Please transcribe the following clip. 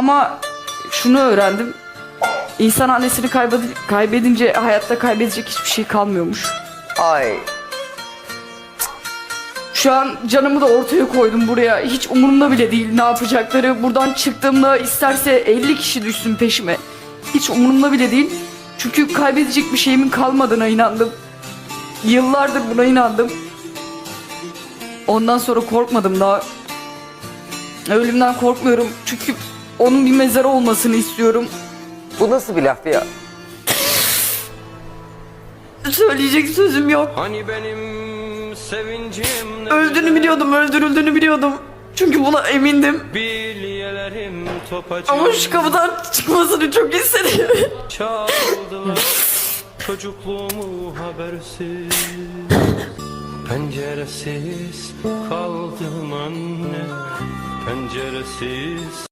Ama şunu öğrendim. İnsan annesini kaybedi- kaybedince hayatta kaybedecek hiçbir şey kalmıyormuş. Ay Şu an canımı da ortaya koydum buraya. Hiç umurumda bile değil ne yapacakları. Buradan çıktığımda isterse 50 kişi düşsün peşime. Hiç umurumda bile değil. Çünkü kaybedecek bir şeyimin kalmadığına inandım. Yıllardır buna inandım. Ondan sonra korkmadım daha. Ölümden korkmuyorum. Çünkü onun bir mezarı olmasını istiyorum. bu nasıl bir laf ya? Söyleyecek sözüm yok. Hani benim sevincim Öldüğünü biliyordum, öldürüldüğünü biliyordum. Çünkü buna emindim. Bilyelerim topacı Ama şu kapıdan çıkmasını çok istedim. Çaldılar çocukluğumu habersiz Penceresiz kaldım anne Penceresiz